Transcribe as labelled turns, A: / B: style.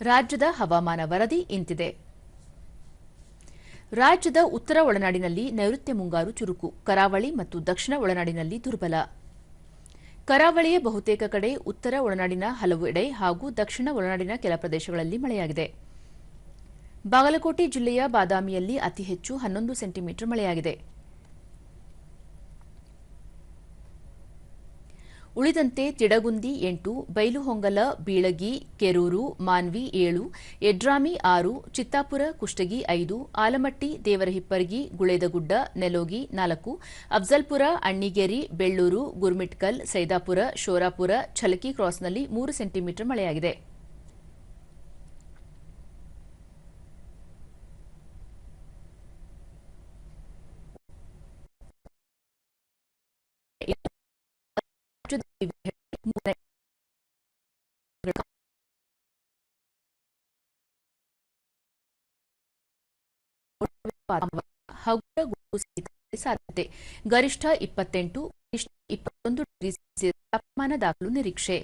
A: ರಾಜ್ಯದ ಹವಾಮಾನ ವರದಿ ಇಂತಿದೆ. ರಾಜ್ಯದ ಉತ್ತರ ಒಳನಾಡಿನಲ್ಲಿ ನೈಋತ್ಯ ಮುಂಗಾರು ಚುರುಕು, ಕರಾವಳಿ ಮತ್ತು ದಕ್ಷಿಣ ಒಳನಾಡಿನಲ್ಲಿ ದುರ್ಬಲ. ಕರಾವಳಿಯ ಬಹುತೇಕ ಕಡೆ ಉತ್ತರ ಒಳನಾಡಿನ ಹಲವು ಎಡೆ ಹಾಗೂ ದಕ್ಷಿಣ ಒಳನಾಡಿನ ಕೆಲ ಪ್ರದೇಶಗಳಲ್ಲಿ ಮಳೆಯಾಗಿದೆ. ಬಾಗಲಕೋಟೆ ಜಿಲ್ಲೆಯ ಬಾದಾಮಿಯಲ್ಲಿ ಅತಿ ಹೆಚ್ಚು ಹನ್ನೊಂದು ಸೆಂಟಿಮೀಟರ್ ಮಳೆಯಾಗಿದೆ. ಉಳಿದಂತೆ ತಿಡಗುಂದಿ ಎಂಟು, ಬೈಲುಹೊಂಗಲ, ಬೀಳಗಿ, ಕೆರೂರು, ಮಾನ್ವಿ ಏಳು ಯಡ್ರಾಮಿ ಆರು, ಚಿತ್ತಾಪುರ, ಕುಷ್ಟಗಿ ಐದು, ಆಲಮಟ್ಟಿ, ದೇವರಹಿಪ್ಪರಗಿ, ಗುಳೇದಗುಡ್ಡ, ನೆಲೋಗಿ ನಾಲ್ಕು, ಅಫ್ಜಲ್ಪುರ, ಅಣ್ಣಿಗೇರಿ, ಬೆಳ್ಳೂರು, ಗುರ್ಮಿಟ್ಕಲ್, ಸೈದಾಪುರ, ಶೋರಾಪುರ, ಛಲಕಿ ಕ್ರಾಸ್ನಲ್ಲಿ ಮೂರು ಸೆಂಟಿಮೀಟರ್ ಮಳೆಯಾಗಿದೆ. ಸಾಧ್ಯತೆ. ಗರಿಷ್ಠ ಇಪ್ಪತ್ತೆಂಟು ಕನಿಷ್ಠ ಇಪ್ಪತ್ತೊಂದು ಡಿಗ್ರಿ ಸೆಲ್ಸಿಯಸ್ ತಾಪಮಾನ ದಾಖಲು ನಿರೀಕ್ಷೆ.